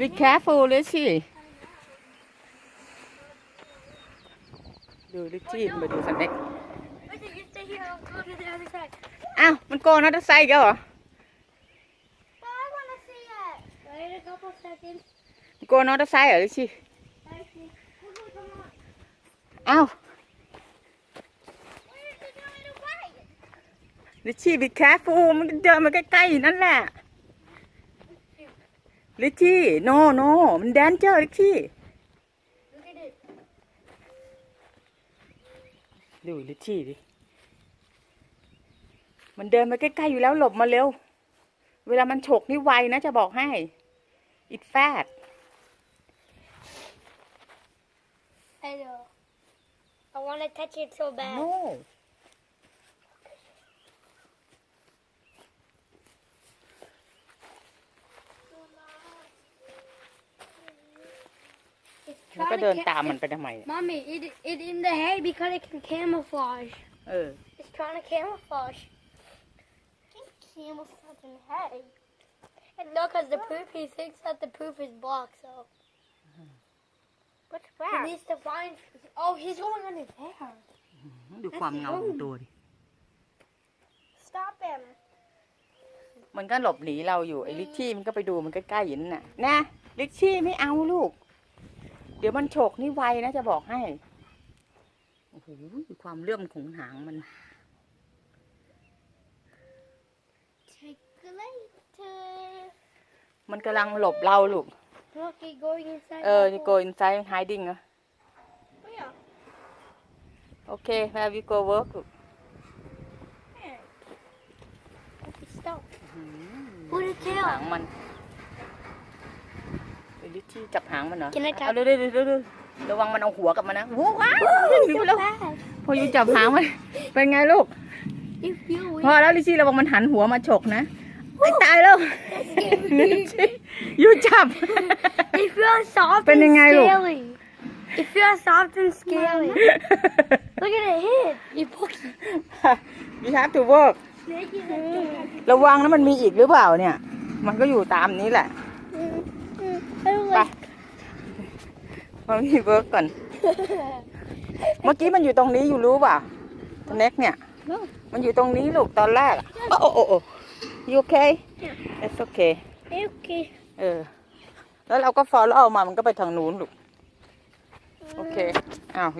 Be careful ลิชชี่ดูลิชชี่มาดูสเน็ก Listen, you stay here. I'll go to the other side. อ้าว มันโกนนัดไซค์ก็เหรอ But I want to see it. Wait a couple seconds. มันโกนนัดไซค์เหรอลิชชี่ Actually, come on, come on. อ้าว Where is it going away? ลิชชี่ be careful มันเดินมาใกล้ๆอยู่นั่นแหละ ลิชชี่ no no มันแดนเจอร์ลิชชี่ Look at it. ดูลิชชี่ดิ มันเดินมาใกล้ๆอยู่แล้วหลบมาเร็ว เวลามันฉกนี่ไวนะจะบอกให้ it fat I know. I want to touch it so bad. no แล้วก็ trying เดิน to ตาม ca- มันไปทำไม Mommy, it it in the hay because it can camouflage. เออ It's trying to camouflage. It can camouflage in hay. And no, because the poop, he thinks that the poop is blocked, so. What's He needs to find. Oh, he's going under there. ดูความเงาของตัวดิ Stop him. มันก็หลบหนีเราอยู่ไอ้ลิชชี่มันก็ไปดูมันใกล้ๆอยู่นั่นน่ะนะลิชชี่ไม่เอาลูกเดี๋ยวมันฉกนี่ไวนะจะบอกให้ โอ้โหความเลื่อมของหางมัน Take a later. มันกำลังหลบเราลูก Look, he's going inside. เออ the นี่ hole. go inside hiding เหรอ Oh, yeah. โอเค where we go work ลูก There. Okay, stop. อืม Put it หาง down. มันไอ้ ลิชชี่จับหางมันเหรอ Can I touch- เอาเร็วๆเร็วๆระวังมันเอาหัวกลับมานะโว้ว้าว Oh, หนี so ไปแล้ว bad. พออยู่จับหางมัน เป็นไงลูก If you พอ win, แล้วลิชี่ระวังมันหันหัวมาฉกนะไอ้ตายแล้วลิชี่อยู่จับ if you're soft Bên and này ngay luôn. scaly. If you're soft and scaly. Look at it hit. You poke it. you have to work ระวังนะมันมีอีกหรือเปล่าเนี่ย มันก็อยู่ตามนี้แหละ I don't ไป like มันมีเวิร์กก่อน เมื่อกี้มันอยู่ตรงนี้อยู่รู้เปล่าเน็กเนี่ย No. มันอยู่ตรงนี้ลูกตอนแรกอะโอ้โอ้โอ้โอ้ you okay it's okay Okay. เออ แล้วเราก็ follow มามันก็ไปทางนู้นลูก โอเค อ้าว